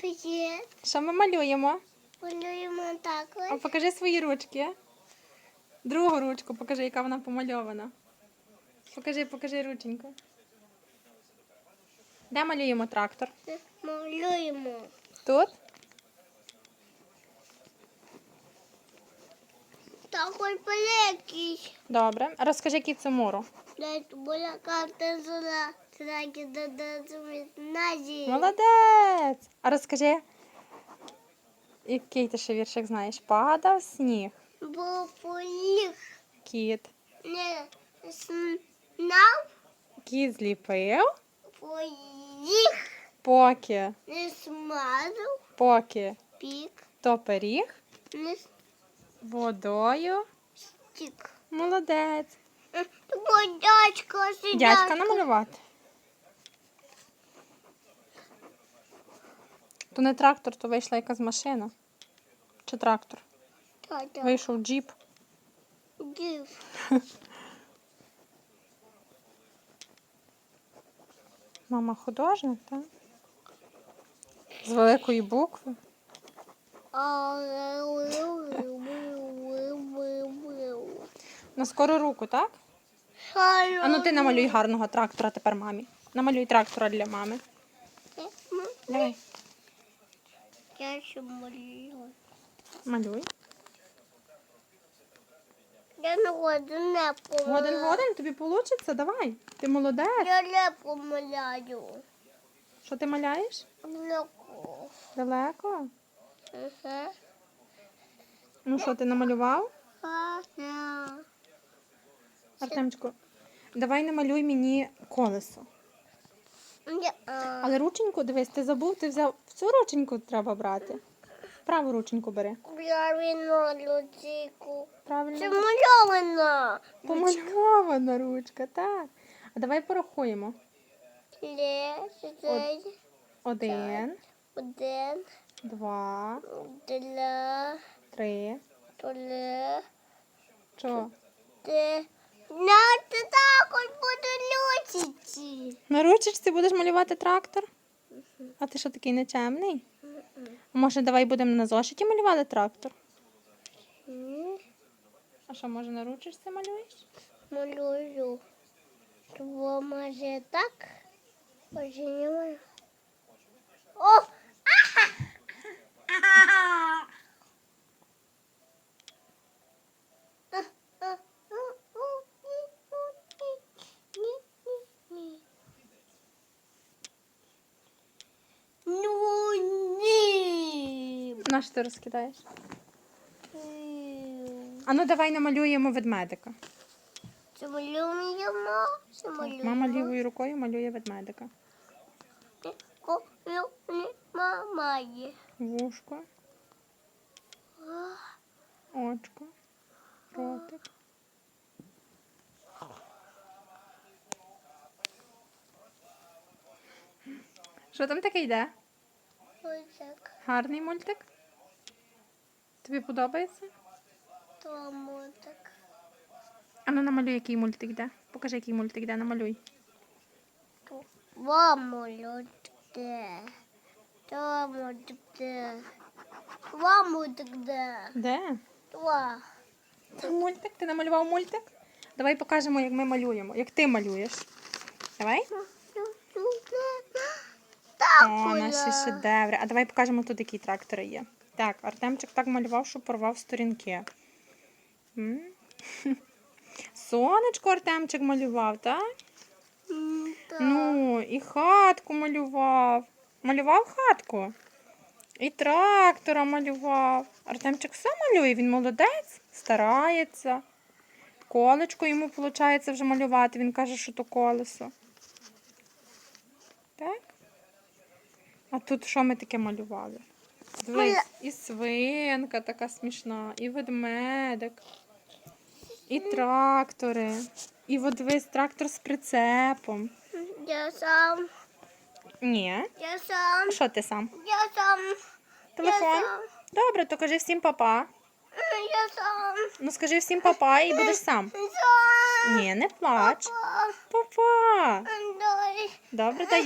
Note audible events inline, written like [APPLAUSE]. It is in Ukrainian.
Привіт. Що ми малюємо? Малюємо А покажи свої ручки. Другу ручку покажи, яка вона помальована. Покажи, покажи рученьку. Де малюємо трактор? Малюємо. Тут? Також великий. Добре. Розкажи кіцемуру. Дать була карта зона. Молодець! А розкажи, який ти ще віршик знаєш? Падав сніг, Бо поїх кіт. не знав, Кіт зліпив, поїх поки, не смазав, поки пік то пиріг не водою. стік. Молодець. Бо дядько сидять. Дядька намалювати. То не трактор, то вийшла якась машина. Чи трактор? Тата. Вийшов джіп. Дів. [LAUGHS] Мама художник, так? З великої букви. На скору руку, так? А ну ти намалюй гарного трактора тепер мамі. Намалюй трактора для мами. Давай. Я ще малюю. Малюй. Я не годин не помиляю. Годин годин тобі вийде? Давай. Ти молодець. Я не помиляю. Що ти маляєш? Далеко. Далеко. Ага. Ну що, ти намалював? Артемчику, давай намалюй мені колесо. Але рученьку, дивись, ти забув, ти взяв в цю рученьку треба брати. Праву рученьку бери. Я віно лютику. Це Правильно. мальована. Помальована ручка, так. А давай порахуємо. Один, Один, два, два, три. три, Що? ти. На, ти також буде лютиці. На ручечці будеш малювати трактор? А ти що такий нечемний? Може, давай будемо на зошиті малювати трактор? А що, може, на ручечці малюєш? Малюю. Тво може так? Може немає. О! Ну [LAUGHS] На що ти розкидаєш? А ну давай намалюємо ведмедика. Це малюємо, це малюємо. Мама лівою рукою малює ведмедика. Мама є. Вушко, очко, ротик. Що там таке йде? Так. Гарний мультик? Тобі подобається? Тому так. А ну намалюй, який мультик йде. Покажи, який мультик йде, намалюй. Вам людьте. Тому де. Вам де. Де? Два. Це мультик? Ти намалював мультик? Давай покажемо, як ми малюємо. Як ти малюєш. Давай. О, наші шедеври. А давай покажемо тут, які трактори є. Так, Артемчик так малював, що порвав сторінки. М? [LAUGHS] Сонечко Артемчик малював, так? Ну, і хатку малював. Малював хатку. І трактора малював. Артемчик все малює, він молодець, старається. Колечко йому виходить вже малювати. Він каже, що то колесо. Так? А тут що ми таке малювали? Дивись, і свинка така смішна, і ведмедик, і трактори. І от дивись, трактор з прицепом. Я сам. Ні. Я сам. Що ти сам? Я сам. Телефон? Я сам. Добре, то кажи всім папа. Я сам. Ну скажи всім папа і будеш сам. Сам. Ні, не плач. Папа. Папа. Добре, даю.